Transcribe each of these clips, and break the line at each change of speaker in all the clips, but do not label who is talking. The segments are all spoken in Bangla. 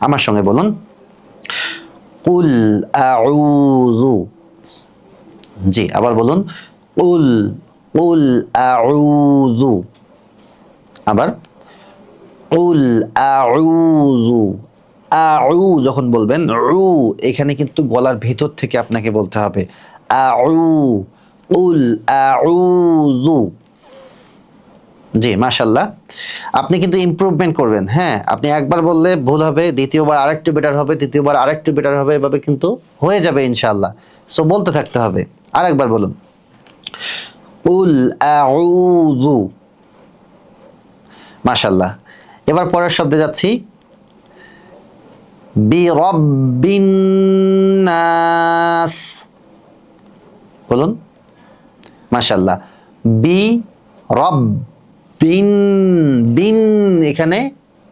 আমার সঙ্গে বলুন। কুল আউযু। জি, আবার বলুন। কুল কুল আউযু। আবার। কুল আউযু। আউ যখন বলবেন, রু, এখানে কিন্তু গলার ভেতর থেকে আপনাকে বলতে হবে। আউ উল আউযু। জি মাশাল্লাহ আপনি কিন্তু ইমপ্রুভমেন্ট করবেন। হ্যাঁ আপনি একবার বললে ভুল হবে, দ্বিতীয়বার আরেকটু বেটার হবে, তৃতীয়বার আরেকটু বেটার হবে, এভাবে কিন্তু হয়ে যাবে ইনশাল্লাহ সো বলতে থাকতে হবে। আরেকবার বলুন। উল আউযু। মাশাল্লাহ এবার পরের শব্দে যাচ্ছি। বি রব্বিন নাস। বলুন। মাশাল্লাহ বি রব বিন বিন এখানে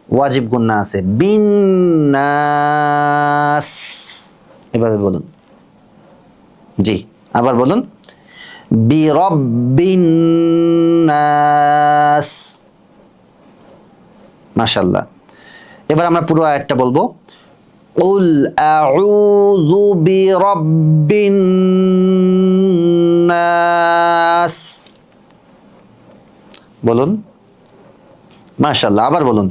ওয়াজিব গুন্না আছে বিন নাস এভাবে বলুন জি আবার বলুন বি রব্বিন নাস মাশাল্লাহ এবার আমরা পুরো আয়াতটা বলবো قل أعوذ برب الناس বলুন মাশাল্লাহ আবার বলুন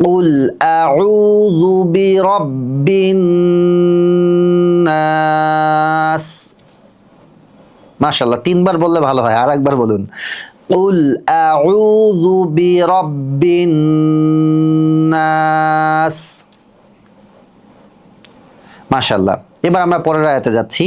قل أعوذ برب الناس মাশাল্লাহ তিনবার বললে ভালো হয় আর একবার বলুন قل أعوذ برب الناس মাশাল্লাহ এবার আমরা পরের আয়াতে যাচ্ছি